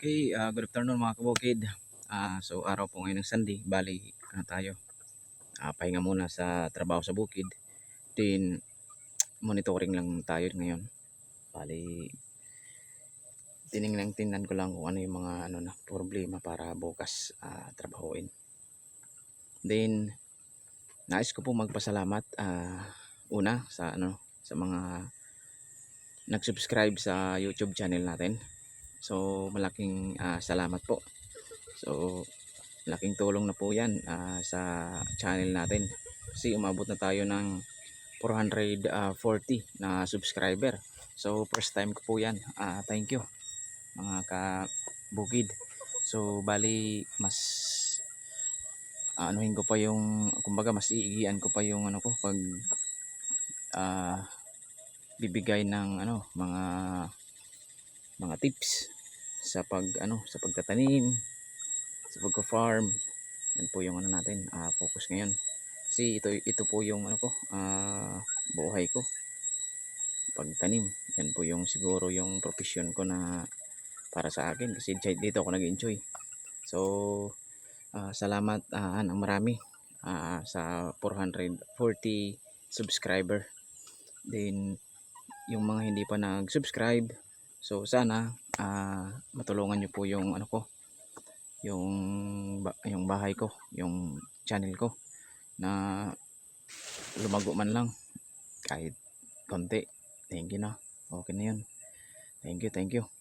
Okay, ah, good afternoon mga kabukid. Ah, so araw po ngayon ng Sunday, bali ano tayo. Ah, pahinga muna sa trabaho sa bukid. Then monitoring lang tayo ngayon. Bali tiningnan tingnan ko lang kung ano yung mga ano na problema para bukas ah, trabahuin. Then nais ko po magpasalamat ah, una sa ano sa mga nag-subscribe sa YouTube channel natin. So malaking ah, salamat po. So malaking tulong na po 'yan ah, sa channel natin. Kasi umabot na tayo ng 440 na subscriber. So first time ko po 'yan. Ah, thank you mga kabukid. So bali mas anuhin ko pa yung kumbaga mas iigian ko pa yung ano ko pag ah, bibigay ng ano mga mga tips sa pag ano sa pagtatanim sa pagko-farm yan po yung ano natin ah, focus ngayon. Kasi ito ito po yung ano ko ah, buhay ko. Pagtanim. Yan po yung siguro yung profession ko na para sa akin. Kasi dito ako nag-enjoy. So ah, salamat ah, ng marami ah, sa 440 subscriber. Then yung mga hindi pa nag-subscribe so sana ah, matulungan niyo po yung ano ko yung yung bahay ko yung channel ko na lumago man lang. Kahit konti thank you na. Okay na yun. Thank you thank you